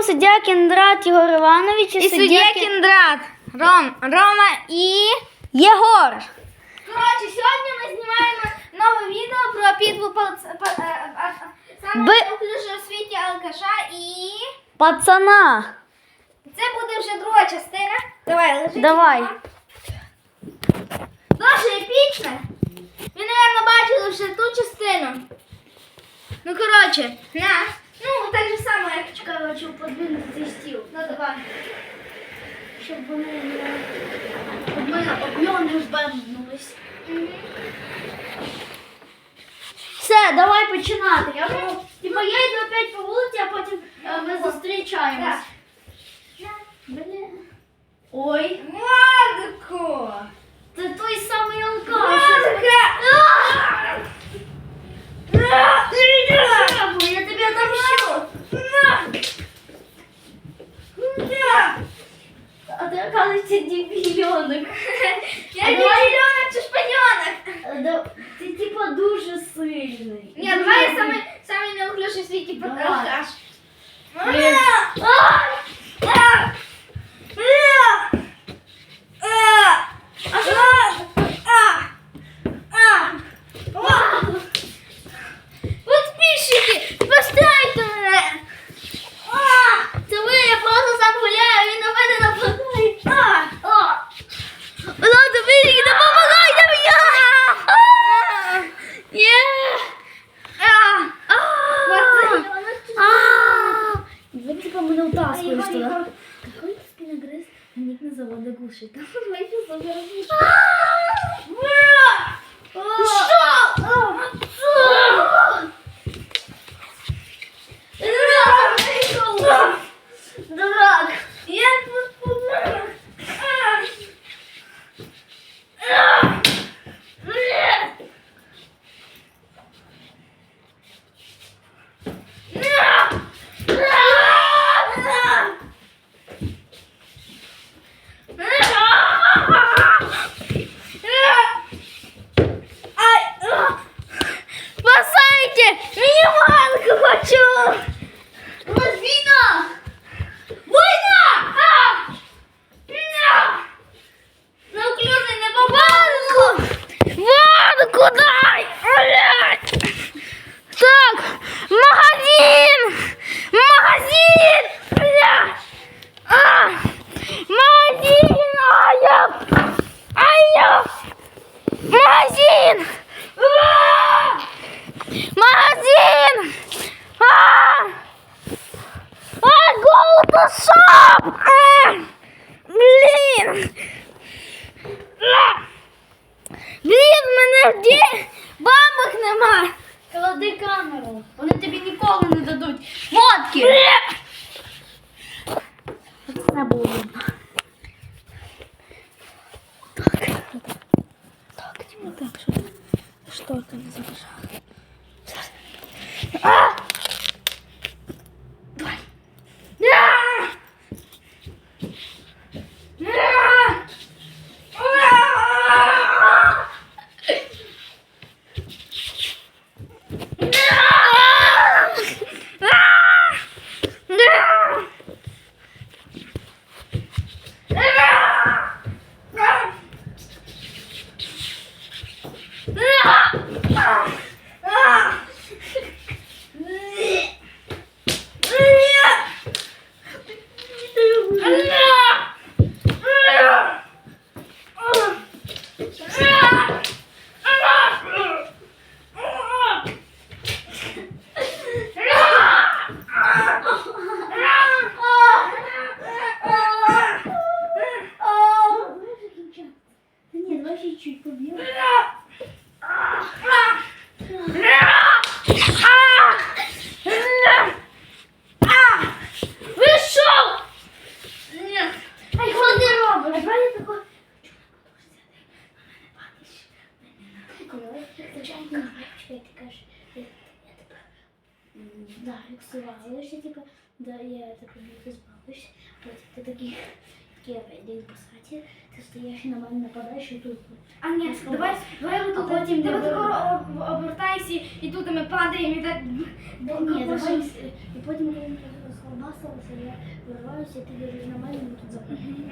Ром, суддя Кіндрат Ігор Іванович І суддя Кі- Кіндрат. Ром, Рома і. Єгор. Коротше, сьогодні ми знімаємо нове відео про підву па- е, е, е, в світі алкаша і. Пацана. Це буде вже друга частина. Давай, лежи. Давай. Дуже епічне. Ви, мабуть, бачили вже ту частину. Ну, коротше, на. Ну, так же само, чекаю, подвинути цей стіл. Ну, давай. Щоб вони не... Об не збернулись. Все, давай починати. Я буду, типа, я йду опять по вулиці, а потім е, ми зустрічаємось. Блін. Ой, Марко! це той самий алкаш. Марко! Я тобі отомщу. А ти, дебіленок. Я не давай- чи шпаньонок. Ти, типа, дуже сильний. Ні, давай я самий, неуклюжий в світі Давай. Типа мене утаскуєш туди. Ігор, Какой спиногриз ник на завода глушить? Там давайте заберем. Дурак! Я тут помер. Спасайте! Минималку хочу! Лавина! Война! А! На! Неуклюжий не попав! Ванку дай! Блядь! Так! Магазин! Магазин! Блядь! А! Магазин! Ая! Ая! Магазин! А! Магазин! А! А, голубо шоп! А! Блін! А! Блін, в мене де бабок нема! Клади камеру. Вони тобі ніколи не дадуть. Водки! Це Yeah. Ти я, я тебе, да, іксувалася, типа, да, я тебе не збавишся, потім ти такий, такий день посаді, ти стоїш і на мене нападаєш і тут. А ні, давай, давай А тут, потім ти беру. скоро обертайся і тут ми падаємо і так. Да ні, давай, і потім коли ми розхолбасили, сподобалося, я вириваюся, ти біжиш на мене, ми тут заходимо.